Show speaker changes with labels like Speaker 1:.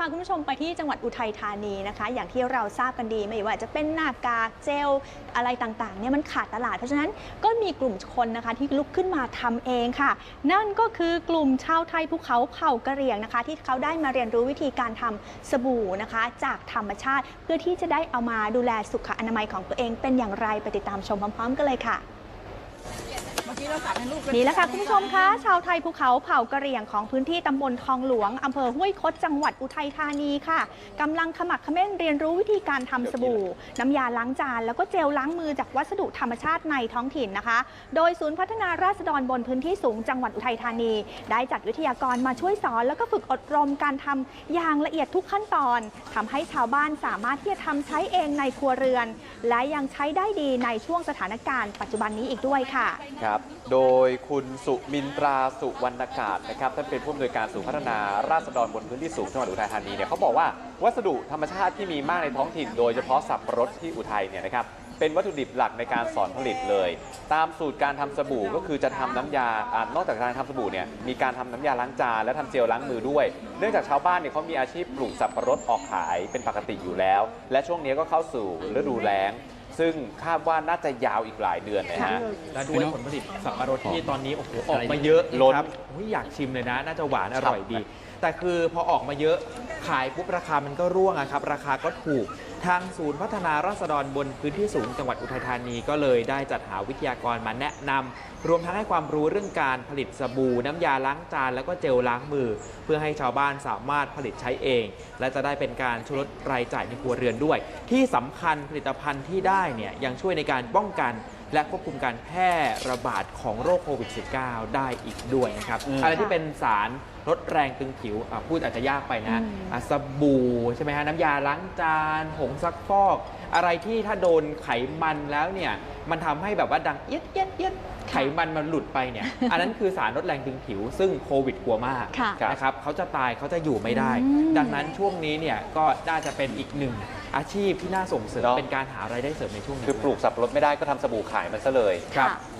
Speaker 1: พาคุณผู้ชมไปที่จังหวัดอุทัยธานีนะคะ อย่างที่เราทราบกันดีไม่ว่าจะเป็นหน้ากากเจลอะไรต่างๆเนี่ยมันขาดตลาด เพราะฉะนั้นก็มีกลุ่มคนนะคะที่ลุกขึ้นมาทำเองค่ะ นั่นก็คือกลุ่มชาวไทยภูเขาเผ่ากะเหรี่ยงนะคะ ที่เขาได้มาเรียนรู้วิธีการทำสบู่นะคะ จากธรรมชาติ เพื่อที่จะได้เอามาดูแลสุขอนามัยของตัวเองเป็นอย่างไรไปติดตามชมพร้อม ๆ กันเลยค่ะ นี่แหละค่ะคุณผู้ชมคะชาวไทยภูเขาเผ่ากะเหรี่ยงของพื้นที่ตำบลทองหลวงอำเภอห้วยคดจังหวัดอุทัยธานีค่ะกำลังขมักเขม้นเรียนรู้วิธีการทำสบู่ น้ำยาล้างจาน แล้วก็เจลล้างมือจากวัสดุธรรมชาติในท้องถิ่นนะคะ โดยศูนย์พัฒนาราษฎรบนพื้นที่สูงจังหวัดอุทัยธานี ได้จัดวิทยากรมาช่วยสอน แล้วก็ฝึกอบรมการทำอย่างละเอียดทุกขั้นตอนทำให้ชาวบ้านสามารถที่จะทำใช้เองในครัวเรือน และยังใช้ได้ดีในช่วงสถานการณ์ปัจจุบันนี้อีกด้วยค่ะ
Speaker 2: ครับ โดยคุณสุมินตราสุวรรณกาศนะครับท่านเป็นผู้อำนวยการศูนย์พัฒนาราษฎรบนพื้นที่สูงจังหวัดอุทัยธานีเนี่ยเขาบอกว่าวัสดุธรรมชาติที่มีมากในท้องถิ่น โดยเฉพาะสับปะรดที่อุทัยเนี่ยนะครับ เป็นวัตถุดิบหลักในการสอนผลิตเลย ตามสูตรการทำสบู่ก็คือจะทำน้ำยาอานอกจากการทำสบู่เนี่ยมีการทำน้ำยาล้างจานและทำเจลล้างมือด้วย เนื่องจากชาวบ้านเนี่ยเขามีอาชีพปลูกสับปะรดออกขายเป็นปกติอยู่แล้ว และช่วงนี้ก็เข้าสู่ฤดูแล้งซึ่งคาดว่าน่าจะยาวอีกหลายเดือนนะฮะ
Speaker 3: และด้วยผลผลิตสับปะรดที่ตอนนี้โอ้โหออกมาเยอะ
Speaker 2: ล้น
Speaker 3: ครับอุ๊ยอยากชิมเลยนะ น่าจะหวานอร่อยดี แต่คือพอออกมาเยอะ ขายปุ๊บราคามันก็ร่วงอะครับราคาก็ถูก ทางศูนย์พัฒนาราษฎรบนพื้นที่สูงจังหวัดอุทัยธานีก็เลยได้จัดหาวิทยากรมาแนะนำรวมทั้งให้ความรู้เรื่องการผลิตสบู่น้ำยาล้างจานแล้วก็เจลล้างมือ เพื่อให้ชาวบ้านสามารถผลิตใช้เอง และจะได้เป็นการช่วยลดรายจ่ายในครัวเรือนด้วย ที่สำคัญผลิตภัณฑ์ที่ได้เนี่ยยังช่วยในการป้องกัน และควบคุมการแพร่ระบาดของโรคโควิด -19 ได้อีกด้วยนะครับ
Speaker 2: อืม
Speaker 3: อะไรที่เป็นสารลดแรงตึงผิวอะพูดอาจจะยากไปนะ
Speaker 1: อืม
Speaker 3: อะสบู่ใช่ไหมฮะน้ำยาล้างจานผงซักฟอก อะไรที่ถ้าโดนไขมันแล้วเนี่ยมันทำให้แบบว่าดังเอียดเอียดเอียดไขมันมันหลุดไปเนี่ย อันนั้นคือสารลดแรงตึงผิว ซึ่งโควิดกลัวมาก
Speaker 1: ค่ะ
Speaker 3: นะครับเขาจะตายเขาจะอยู่ไม่ได้
Speaker 1: อืม
Speaker 3: ดังนั้นช่วงนี้เนี่ยก็น่าจะเป็นอีกหนึ่ง อาชีพที่น่าส่งเสริม
Speaker 2: เนอะ
Speaker 3: เป็นการหารายได้เสริมในช่วงนี้
Speaker 2: คือปลูกสับปะรดไม่ได้ก็ทำสบู่ขายมันซะเลย
Speaker 3: ครับ
Speaker 1: ค่ะ
Speaker 2: อืม